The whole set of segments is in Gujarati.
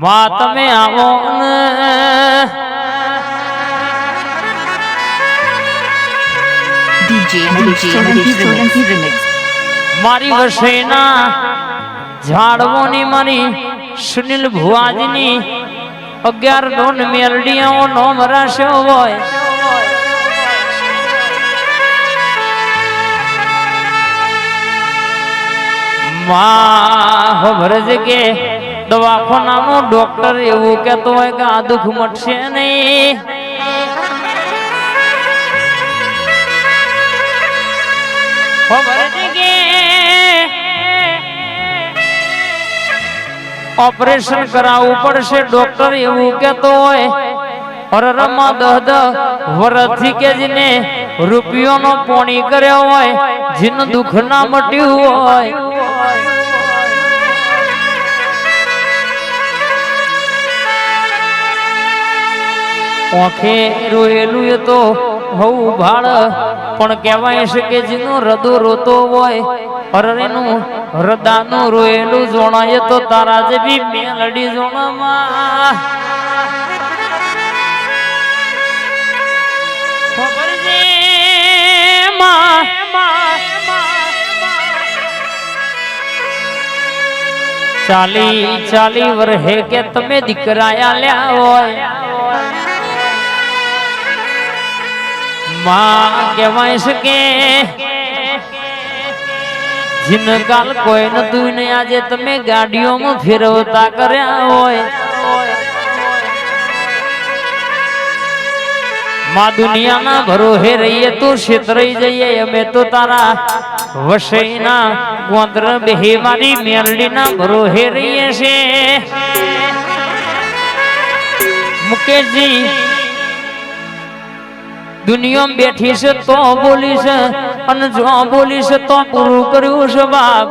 માં તમે આવો. મારી વસેના ઝાડવોની મારી સુનિલ ભુવાજીની અગિયાર ડોન મેલડીઓ નો મરાશો હોય. માં ભરજ છે કે દવાખાનાનો ડોક્ટર એવું કહેતો હોય કે આ દુઃખ મટશે નહીં. ઓપરેશન કરાવવું પડશે, ડોક્ટર એવું કહેતો હોય. રમા દહ દહ વરથી કે જેને રૂપિયોનો પોણી કર્યો હોય, જેનું દુઃખ ના મટ્યું હોય. ઓખે રોયેલું એ તો હવું ભાળ. પણ કહેવાય છે કે જેનો હૃદય રોતો હોય, હરણેનું હૃદાનું રોયેલું જોણાય તો તારા જેવી મેલડી જોણામાં ખબર ચાલી ચાલી વરહે કે તમે દીકરા લ્યા હોય. માં કહેવાય છે કે જીનકાલ કોઈ નતું ને આજે તમે ગાડીઓમાં ફેરવતા કર્યા હોય. માં દુનિયાના ભરોહે રહીએ તો છેતરાઈ જઈએ, અમે તો તારા વસઈના ગોંદ્ર બેહે મારી મેલડીના ભરોહે રહીએ છે મુકેશજી દુનિયામાં બેઠી છે તો બોલી છે. અને જો બોલી છે તો પૂરું કર્યું છે બાપ.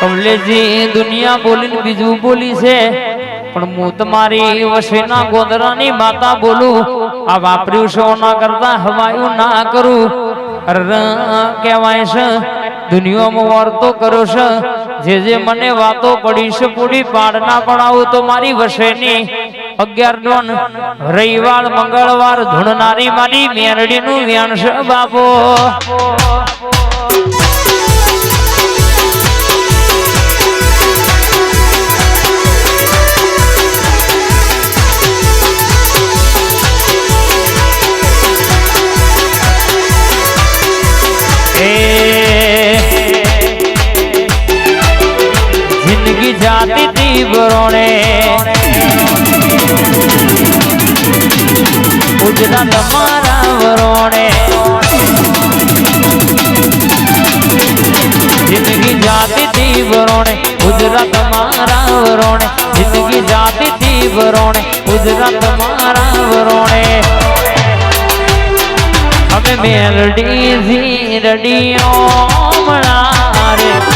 કમલેજી દુનિયા બોલીને બીજું બોલી છે. પણ હું તમારી વસેના ગોદરાની માતા બોલું. આ વાપર્યું છે ના કરતા હવાયું ના કરું. કહેવાય છે, દુનિયામાં વાર્તો કરો છે. જે જે મને વાતો પડી છે પૂરી પાડ ના પડાવું તો મારી વસેની રવિવાર મંગળવાર ધૂણનારી મારી મેરડી નું વ્યાણસ બાપો. જિંદગી જાતી તી બરોણે ગુજરાત મારા વરોણે જિંદગી જાતી થી વરોણે ગુજરાત મારા વરોણે જિંદગી જાતી થી વરોણે ગુજરાત મારા વરોણે અમે મેલડી જી રડીઓ મણારે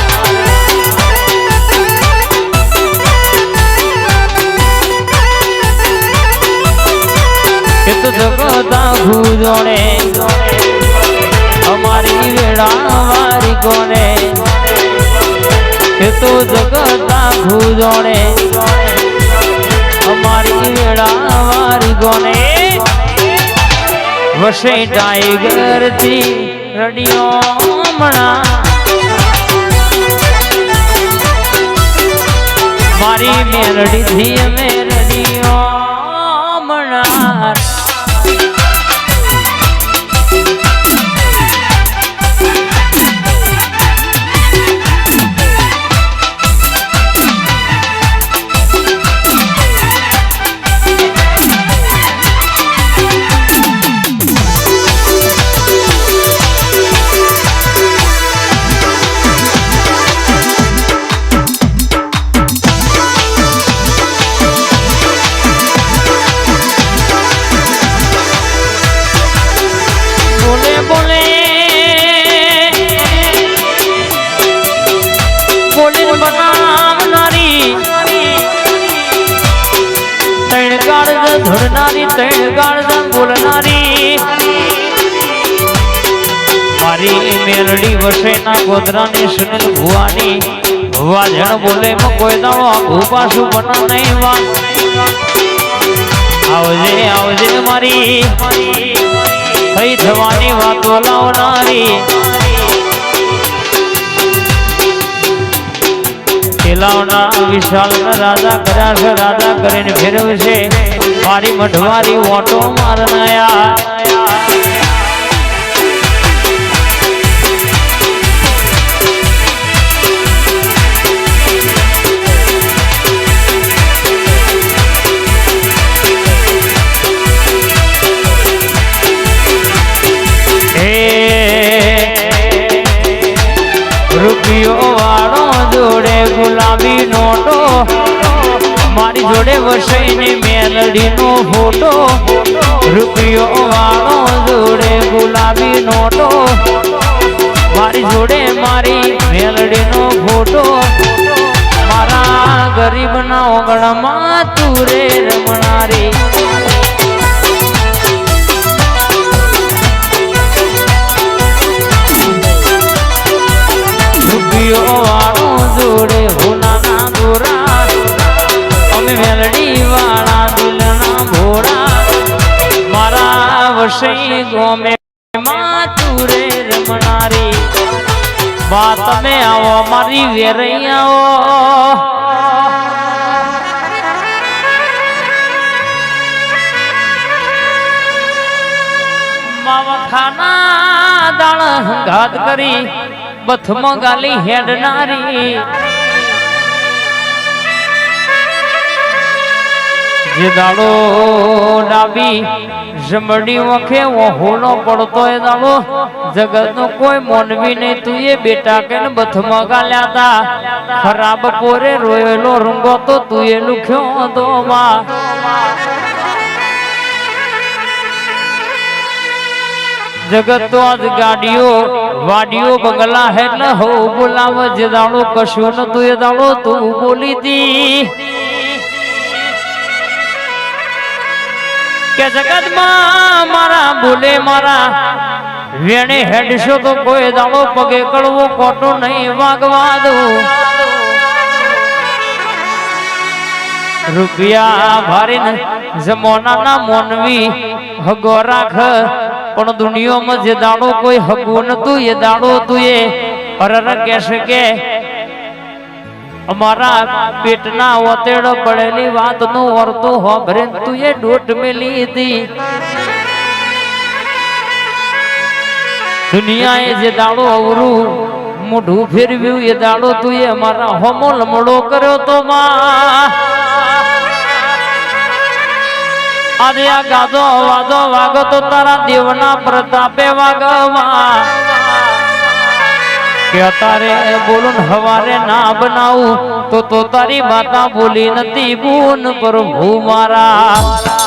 તો જગતા ભૂજોણે અમારી વેળા વારી કોને વસે ટાઈગરથી રડિયો મણા મારી મેલડી થી અમે મારી મેલડી વસેના ગોધરાની સુનિલ ભુવાની વાજણ બોલે કોઈ દાડો પાછું બના નહીં વા આવજે આવજે મારી થઈ થવાની વાતો લાવનારી ખેલાવના વિશાલ રાજા કર્યા છે રાજા કરીને ફેરવશે. મારી મઠવારી ઓટો મારનાયા. ગુલાબી નોટો, મારી જોડે વસઈને મેલડીનો ફોટો રૂપિયો વાળો જોડે ગુલાબી નોટો, મારી જોડે મારી મેલડીનો ફોટો. મારા ગરીબના ઓગણમાં તું રે રમણારી બા તમે આવો મારી વેરઈ આવો દાળ ઘાત કરી બથમાં ગાલી હેડનારી. જે દાડો ડાબી જમડી વખે હોનો પડતો એ દાડો જગત નો કોઈ મોનવી નહીં, તું એ બેટા કે બથમાં ગાલ્યા તા. ખરાબ પોરે રોયેલો રૂંગો તો તું એ લુખ્યો તો માં? જગત તો આજ ગાડીઓ, વાડીઓ, બંગલા હે ને હો બોલાવ. જે દાડો કશું નતું એ દાડો તું બોલી દી કે જગતમાં મારા બોલે મારા. વેણે હેડશો તો કોઈ દાડો પગે કળવો કોટો નહીં વાગવા દઉં રૂપિયા ભારીને જમોનાના મોનવી હગો રાખ. પણ દુનિયામાં જે દાડો કોઈ હગું નતું, એ દાડો તું એ. અરર કહેશે કે અમારા પેટના ઓતેડો પડેલી વાતનું વર્તું હોભરે તું એ ડોટ મેલી હતી. દુનિયાએ જે દાડો અવરું, મોઢું ફેરવ્યું, એ દાડો તું એ અમારા હોમો લમડો કર્યો તો માં. આજે આ ગાદો વાદો વાગો તો તારા દેવના પ્રતાપે વાગવા. કે તારે બોલું હવારે ના બનાવું, તો તો તારી માતા બોલી નથી ગુણ પ્રભુ મારા.